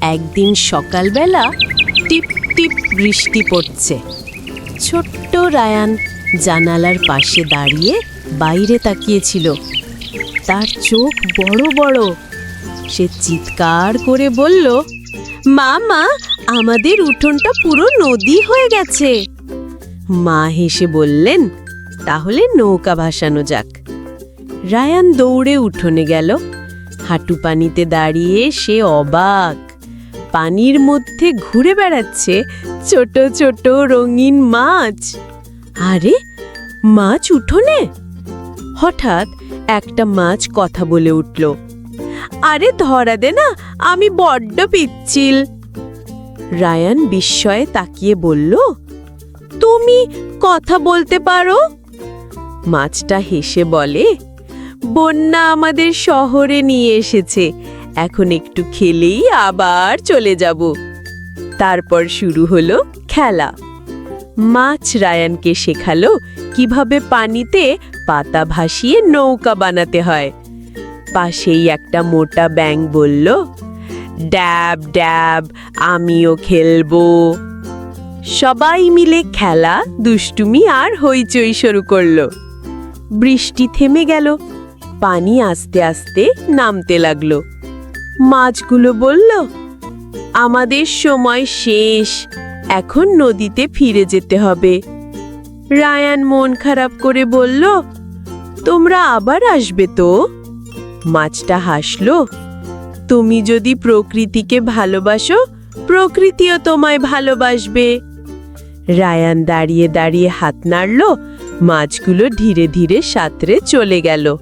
একদিন সকালবেলা টিপ টিপ বৃষ্টি পড়ছে। ছোট্ট রায়ান জানালার পাশে দাঁড়িয়ে বাইরে তাকিয়েছিল। তার চোখ বড় বড়। সে চিৎকার করে বলল মা মা আমাদের উঠোনটা পুরো নদী হয়ে গেছে। মা হেসে বললেন, তাহলে নৌকা ভাসানো যাক। রায়ান দৌড়ে উঠোনে গেল। হাঁটু পানিতে দাঁড়িয়ে সে অবাক। পানির মধ্যে ঘুরে বেড়াচ্ছে ছোট ছোট রঙিন মাছ। আরে, মাছ উঠোনে? হঠাৎ একটা মাছ কথা বলে উঠল, আরে ধরা দে না, আমি বড্ড পিচ্ছিল। রায়ান বিস্ময়ে তাকিয়ে বলল, তুমি কথা বলতে পারো? মাছটা হেসে বলে, বন্যা আমাদের শহরে নিয়ে এসেছে এখন একটু খেলেই আবার চলে যাব। তারপর শুরু হলো খেলা। মাছ রায়ানকে শেখালো কীভাবে পানিতে পাতা ভাসিয়ে নৌকা বানাতে হয়। পাশেই একটা মোটা ব্যাং বলল, ড্যাব ড্যাব, আমিও খেলব। সবাই মিলে খেলা দুষ্টুমি আর হইচই শুরু করল। বৃষ্টি থেমে গেল। পানি আস্তে আস্তে নামতে লাগল। মাছগুলো বলল, আমাদের সময় শেষ, এখন নদীতে ফিরে যেতে হবে। রায়ান মন খারাপ করে বলল, তোমরা আবার আসবে তো? মাছটা হাসলো, তুমি যদি প্রকৃতিকে ভালোবাসো, প্রকৃতিও তোমায় ভালোবাসবে। রায়ান দাঁড়িয়ে দাঁড়িয়ে হাত নাড়ল, মাছগুলো ধীরে ধীরে সাঁতরে চলে গেল।